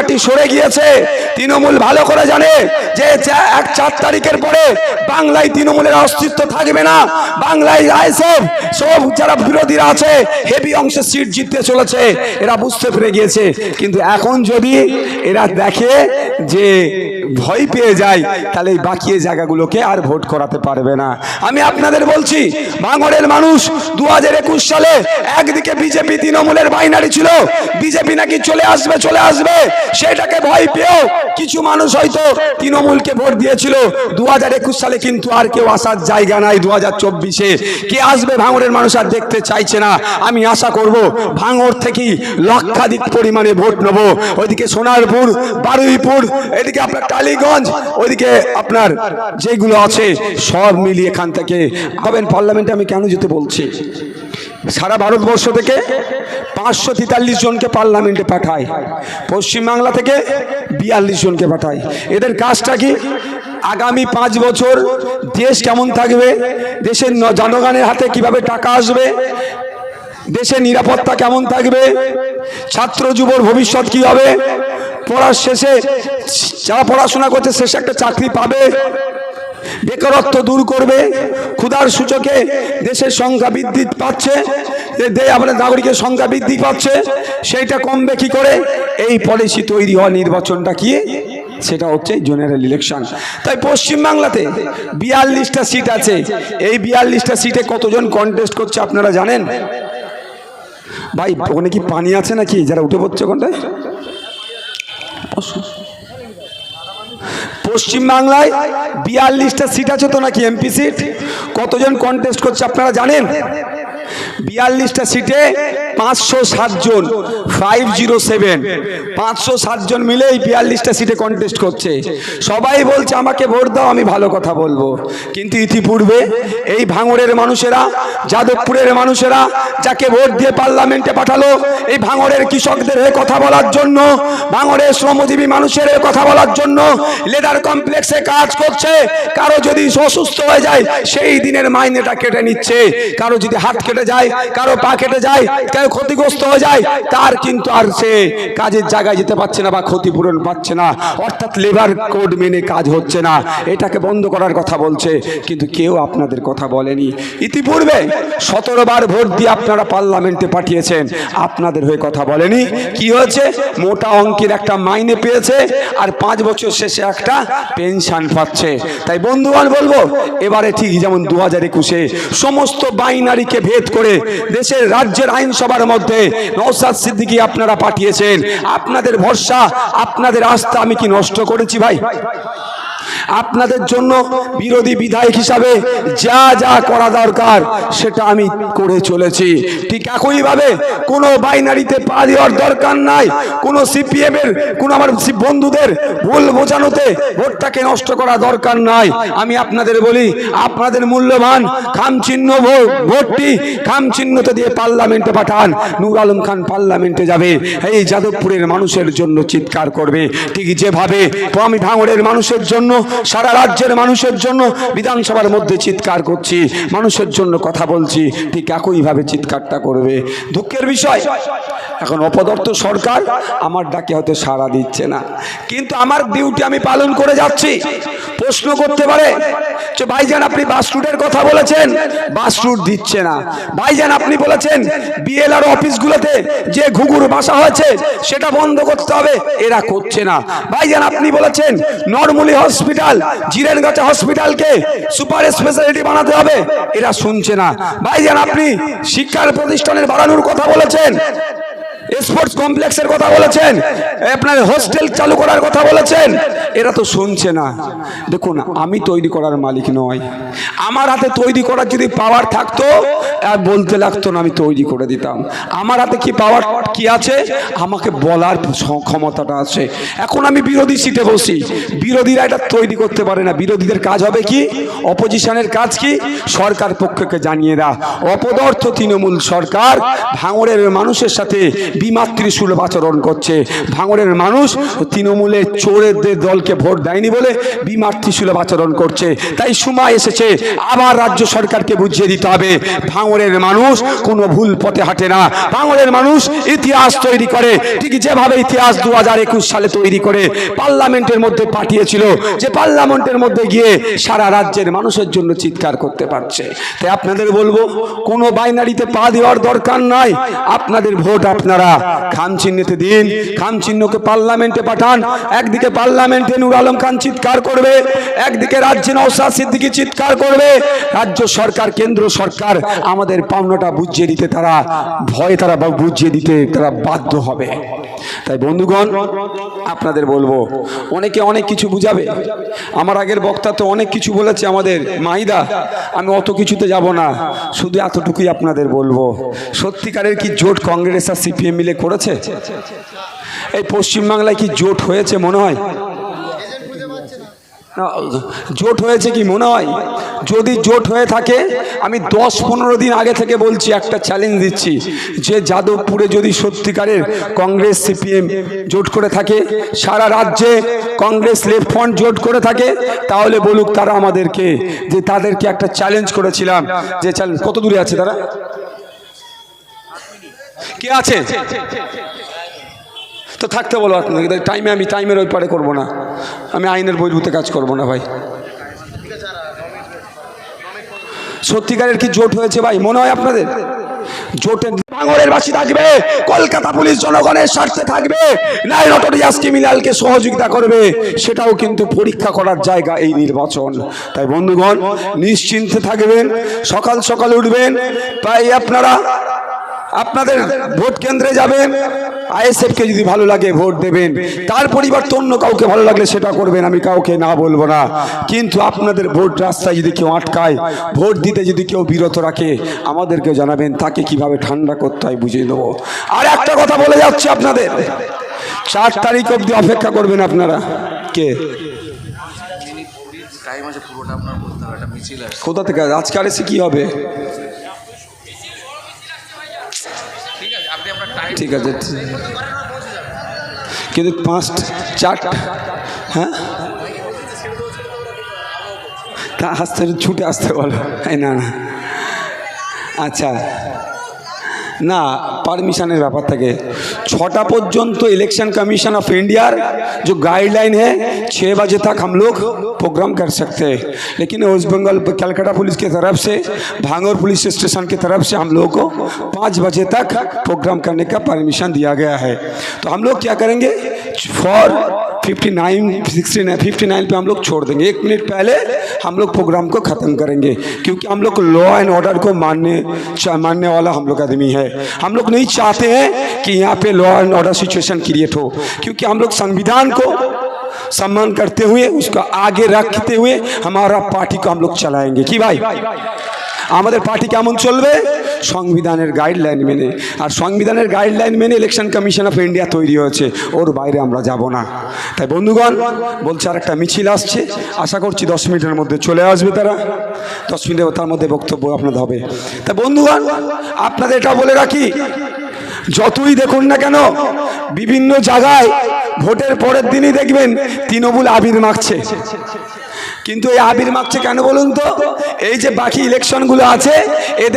মাটি সরে গিয়েছে। তৃণমূল ভালো করে জানে যে এক চার তারিখের পরে বাংলায় তৃণমূলের অস্তিত্ব থাকবে না। বাংলায় আইসব সব যারা বিরোধীরা আছে, হেভি অংশে সিট জিততে চলেছে, এরা বুঝতে পেরে গিয়েছে। কিন্তু এখন যদি এরা দেখে যে ভয় পেয়ে যায়, তাহলে এই বাকি জায়গাগুলোকে আর ভোট করাতে পারবে না। আমি আপনাদের বলছি ভাঙড়ের মানুষ দু হাজার একুশ সালে একদিকে বিজেপি তৃণমূলের বাইনারি ছিল, বিজেপি নাকি চলে আসবে চলে আসবে। সেটাকে ভয় পেয়েও কিছু মানুষ হয়তো তৃণমূলকে ভোট দিয়েছিল। দু হাজার একুশ সালে কিন্তু আর কেউ আসার জায়গা নাই দু হাজার চব্বিশে। কে আসবে ভাঙড়ের মানুষ আর দেখতে চাইছে না। আমি আশা করব ভাঙড় থেকেই লক্ষাধিক পরিমাণে ভোট নেব। ওইদিকে সোনারপুর, বারুইপুর, এদিকে আপনার টালিগঞ্জ, ওইদিকে আপনার যেগুলো আছে সব মিলিয়ে এখান থেকে। হবেন পার্লামেন্টে আমি কেন যেতে বলছি? সারা ভারতবর্ষ থেকে পাঁচশো তেতাল্লিশ জনকে পার্লামেন্টে পাঠায়। পশ্চিমবাংলা থেকে বিয়াল্লিশ জনকে পাঠায়। এদের কাজটা কি? আগামী পাঁচ বছর দেশ কেমন থাকবে? দেশের জনগণের হাতে কীভাবে টাকা আসবে? দেশের নিরাপত্তা কেমন থাকবে? ছাত্র যুবর ভবিষ্যৎ কি হবে? পড়ার শেষে যারা পড়াশোনা করছে, শেষে একটা চাকরি পাবে। বেকারত্ব দূর করবে। ক্ষুধার সূচকে দেশের সংখ্যা বৃদ্ধি পাচ্ছে। আমাদের নাগরিকের সংখ্যা বৃদ্ধি পাচ্ছে, সেইটা কমবে কি করে? এই পলিসি তৈরি হওয়া নির্বাচনটা কি? সেটা হচ্ছে জেনারেল ইলেকশন তাই পশ্চিমবাংলাতে বিয়াল্লিশটা সিট আছে। এই বিয়াল্লিশটা সিটে কতজন কন্টেস্ট করছে আপনারা জানেন? ভাই, ওখানে কি পানি আছে নাকি? যারা উঠে পড়ছে ওখানটায় পশ্চিমবাংলায় বিয়াল্লিশটা সিট আছে তো নাকি এমপি সিট কতজন কন্টেস্ট করছে আপনারা জানেন? বিয়াল্লিশটা সিটে পাঁচশো সাতজন ফাইভ জিরো সেভেন পাঁচশো সাতজন মিলে এই বিয়াল্লিশটা সিটে কন্টেস্ট করছে। সবাই বলছে, আমাকে ভোট দাও, আমি ভালো কথা বলব। কিন্তু ইতিপূর্বে এই ভাঙড়ের মানুষেরা, যাদবপুরের মানুষেরা, যাকে ভোট দিয়ে পার্লামেন্টে পাঠালো, এই ভাঙড়ের কৃষকদের হয়ে কথা বলার জন্য, ভাঙড়ের শ্রমজীবী মানুষের হয়ে কথা বলার জন্য লেদার কমপ্লেক্সে কাজ করছে। কারও যদি অসুস্থ হয়ে যায়, সেই দিনের মাইনেটা কেটে নিচ্ছে। কারও যদি হাত কেটে যায়, কারও পা কেটে যায় ক্ষতিগ্রস্ত হয়ে যায়, তার কিন্তু আর সে কাজের জায়গায় যেতে পারছে না বা ক্ষতিপূরণ পাচ্ছে না। অর্থাৎ লেবার কোড মেনে কাজ হচ্ছে না। এটাকে বন্ধ করার কথা বলছে, কিন্তু কেউ আপনাদের কথা বলেনি। ইতিপূর্বে সতেরো বার ভোট দিয়ে আপনারা পার্লামেন্টে পাঠিয়েছেন। আপনাদের হয়ে কথা বলেনি। কি হয়েছে? মোটা অঙ্কের একটা মাইনে পেয়েছে আর পাঁচ বছর শেষে একটা পেনশন পাচ্ছে। তাই বন্ধুগণ বলব, এবারে ঠিক যেমন দু হাজার একুশে সমস্ত বাইনারিকে ভেদ করে দেশের, রাজ্যের, আইনসভার মধ্যে নৌসাদ সিদ্দিকি আপনারা পাঠিয়েছেন। আপনাদের ভরসা আপনাদের আস্থা আমি কি নষ্ট করেছি ভাই? আপনাদের জন্য বিরোধী বিধায়ক হিসাবে যা যা করা দরকার সেটা আমি করে চলেছি। ঠিক একইভাবে কোনো বাইনারিতে পা দেওয়ার দরকার নাই। কোনো সিপিএম এর কোনো আমার বন্ধুদের ভুল বোঝানোতে ভোটটাকে নষ্ট করা দরকার নাই। আমি আপনাদের বলি, আপনাদের মূল্যবান খাম চিহ্ন ভো- ভোটটি খাম চিহ্নতে দিয়ে পার্লামেন্টে পাঠান। নূর আলম খান পার্লামেন্টে যাবে। এই যাদবপুরের মানুষের জন্য চিৎকার করবে। ঠিক যেভাবে আমি ভাঙড়ের মানুষের জন্য সারা রাজ্যের মানুষের জন্য বিধানসভার মধ্যে চিৎকার করছি, মানুষের জন্য কথা বলছি, ঠিক একইভাবে চিৎকারটা করবে। দুঃখের বিষয়, এখন অপদর্থ সরকার আমার ডাকে হয়তো সাড়া দিচ্ছে না। কিন্তু আমার ডিউটি আমি পালন করে যাচ্ছি। প্রশ্ন করতে পারে যে, ভাইজান, আপনি বাস রুটের কথা বলেছেন, বাস রুট দিচ্ছে না। ভাইজান, আপনি বলেছেন, বিএলআর অফিসগুলোতে যে ঘুঘুর বাসা হয়েছে, সেটা বন্ধ করতে হবে, এরা করছে না। ভাইজান, আপনি বলেছেন, নরমুলি হসপিটাল, জিরেনগাছা হসপিটালকে সুপার স্পেশালিটি বানাতে হবে, এরা শুনছে না। ভাইজান, আপনি শিক্ষার প্রতিষ্ঠানের বাড়ানোর কথা বলেছেন স্পোর্টস কমপ্লেক্সের কথা বলেছেন, আপনার হোস্টেল চালু করার কথা বলেছেন, এরা তো শুনছে না। দেখুন, আমি তৈরি করার মালিক নয় আমার হাতে তৈরি করার যদি পাওয়ার থাকতো, আর বলতে লাগতো না, আমি তৈরি করে দিতাম। আমার হাতে কি পাওয়ার কি আছে? আমাকে বলার ক্ষমতাটা আছে। এখন আমি বিরোধী সিটে বসি। বিরোধীরা এটা তৈরি করতে পারে না। বিরোধীদের কাজ হবে কি? অপোজিশনের কাজ কি? সরকার পক্ষকে জানিয়ে দেওয়া অপদর্থ তৃণমূল সরকার ভাঙড়ের মানুষের সাথে বিমাতৃসুলভ আচরণ করছে। ভাঙড়ের মানুষ তৃণমূলের চোরেদের দলকে ভোট দেয়নি বলে বিমাতৃসুলভ আচরণ করছে। তাই সময় এসেছে, আবার রাজ্য সরকারকে বুঝিয়ে দিতে হবে। ভাঙড়ের মানুষ কোনো ভুল পথে হাঁটে না। ভাঙড়ের মানুষ ইতিহাস তৈরি করে। ঠিক যেভাবে ইতিহাস দু হাজার একুশ সালে তৈরি করে পার্লামেন্টের মধ্যে পাঠিয়েছিল, যে পার্লামেন্টের মধ্যে গিয়ে সারা রাজ্যের মানুষের জন্য চিৎকার করতে পারছে। তাই আপনাদের বলব, কোনো বাইনারিতে পা দেওয়ার দরকার নাই। আপনাদের ভোট আপনারা খাম চিহ্নেতে দিন খাম চিহ্নকে পার্লামেন্টে পাঠান, একদিকে পার্লামেন্টে নুর আলম খান চিৎকার করবে, একদিকে রাজ্যে নৌসাদ সিদ্দিকি চিৎকার করবে। রাজ্য সরকার, কেন্দ্র সরকার, আমাদের পাওনাটা বুঝিয়ে দিতে তারা, ভয় তারা বুঝিয়ে দিতে তারা বাধ্য হবে। তাই বন্ধুগণ, আপনাদের বলব, অনেকে অনেক কিছু বুঝাবে। আমার আগের বক্তা তো অনেক কিছু বলেছে আমাদের, মাহিদা, আমি অত কিছুতে যাব না, শুধু এতটুকুই আপনাদের বলব। সত্যিকারের কি জোট কংগ্রেস আর সিপিএম মিলে করেছে? এই পশ্চিমবাংলায় কি জোট হয়েছে মনে হয়? জোট হয়েছে কি মনে হয়? যদি জোট হয়ে থাকে, আমি দশ পনেরো দিন আগে থেকে বলছি, একটা চ্যালেঞ্জ দিচ্ছি। যে যাদবপুরে যদি সত্যিকারের কংগ্রেস, সিপিএম জোট করে থাকে, সারা রাজ্যে কংগ্রেস লেফট ফ্রন্ট জোট করে থাকে, তাহলে বলুক তারা আমাদেরকে, যে তাদেরকে একটা চ্যালেঞ্জ করেছিলাম। যে চ্যালেঞ্জ কত দূরে আছে তারা? কে আছে? তো থাকতে বলো আপনাকে টাইমে আমি টাইমের ওই পারে করব না। আমি আইনের বৈধতে কাজ করব না ভাই। সত্যিকারের কি জোট হয়েছে ভাই? মনে হয় আপনাদের? জোটের ভাঙরের বাসী থাকবে, কলকাতা পুলিশ জনগণের স্বার্থে থাকবে, নাই নটোরিয়াস ক্রিমিনালকে সহযোগিতা করবে, সেটাও কিন্তু পরীক্ষা করার জায়গা এই নির্বাচন। তাই বন্ধুগণ, নিশ্চিন্তে থাকবেন, সকাল সকাল উঠবেন। তাই আপনারা আপনাদের ভোট কেন্দ্রে যাবেন আইএসএফকে যদি ভালো লাগে ভোট দেবেন। তার পরিবর্তে অন্য কাউকে ভালো লাগলে সেটা করবেন আমি কাউকে না বলব না। কিন্তু আপনাদের ভোট রাস্তায় যদি কেউ আটকায় ভোট দিতে যদি কেউ বিরত রাখে আমাদেরকে জানাবেন তাকে কীভাবে ঠান্ডা করতে হয় বুঝিয়ে দেবো। আর একটা কথা বলে যাচ্ছে আপনাদের। চার তারিখ অবধি অপেক্ষা করবেন আপনারা। কে? কোথা থেকে? আজকে আর এসে কি হবে? ঠিক আছে। কিন্তু পাঁচ চারটা হ্যাঁ? তা আসতে ছুটে আসতে বলো। না না। আচ্ছা। না পারমিশনের ব্যাপার থাকে ছটা পর্যন্ত इलेक्शन कमीशन ऑफ इंडिया जो गाइडलाइन है छः बजे तक हम लोग प्रोग्राम कर सकते हैं लेकिन वेस्ट बंगाल कलकत्ता पुलिस की तरफ से भांगौर पुलिस स्टेशन की तरफ से हम लोग को पाँच बजे तक प्रोग्राम करने का परमिशन दिया गया है तो हम लोग क्या करेंगे for fifty nine sixty nine fifty nine पर हम लोग छोड़ देंगे एक मिनट पहले हम लोग प्रोग्राम को ख़त्म करेंगे क्योंकि हम लोग लॉ एंड ऑर्डर को मानने चा- मानने वाला हम लोग आदमी है हम लोग नहीं चाहते हैं कि यहाँ पे law and order situation create हो क्योंकि हम लोग संविधान को सम्मान करते हुए उसको आगे रखते हुए हमारा पार्टी को हम लोग चलाएंगे कि भाई আমাদের পার্টি কেমন চলবে সংবিধানের গাইডলাইন মেনে। আর সংবিধানের গাইডলাইন মেনে ইলেকশন কমিশন অফ ইন্ডিয়া তৈরি হয়েছে। ওর বাইরে আমরা যাব না। তাই বন্ধুগণ, বলছে আর একটা মিছিল আসছে। আশা করছি দশ মিনিটের মধ্যে চলে আসবে তারা। দশ মিনিটের তার মধ্যে বক্তব্য আপনাদের হবে। তা বন্ধুগণ, আপনাদের এটা বলে রাখি, যতই দেখুন না কেন, বিভিন্ন জায়গায় ভোটের পরের দিনই দেখবেন তৃণমূল আবির মাখছে। কিন্তু এই আবির মাখছে কেন বলুন তো? এই যে বাকি ইলেকশনগুলো আছে, এদের